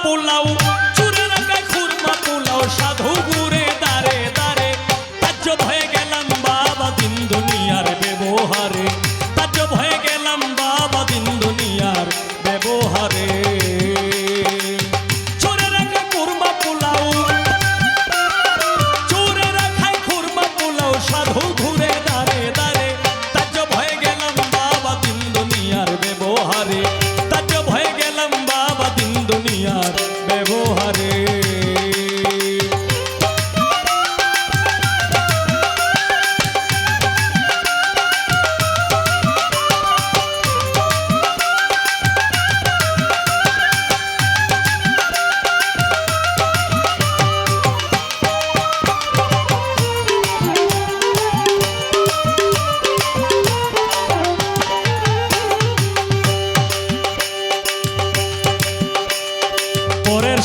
Pull out.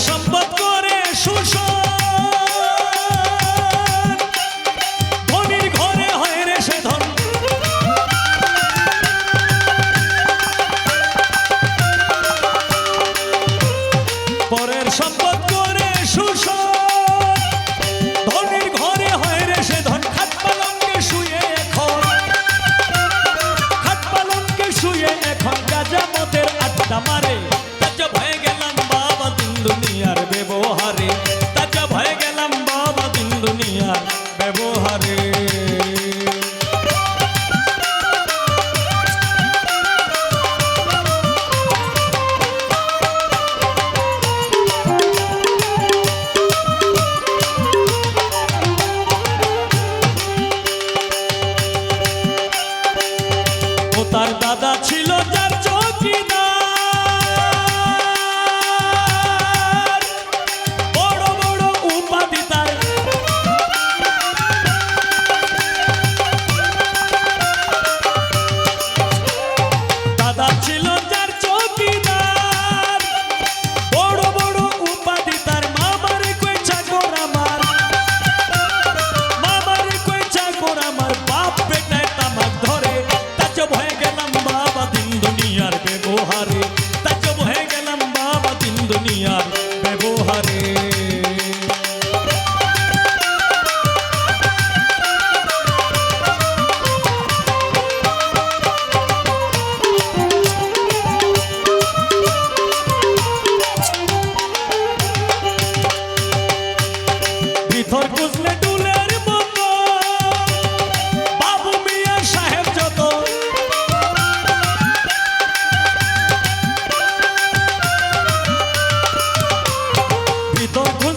সম্পদ করে শোষণ। ধনির ঘরে হয় রে সে ধন। পরের সম্পদ করে শোষণ।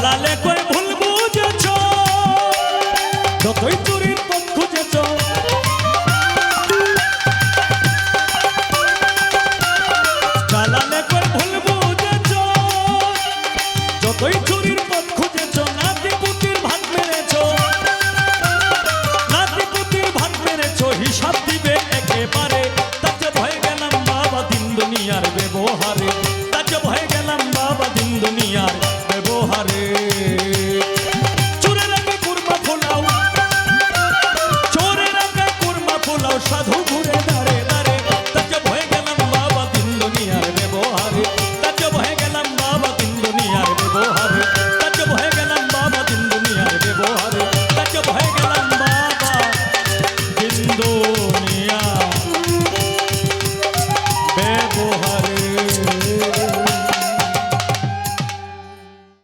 la la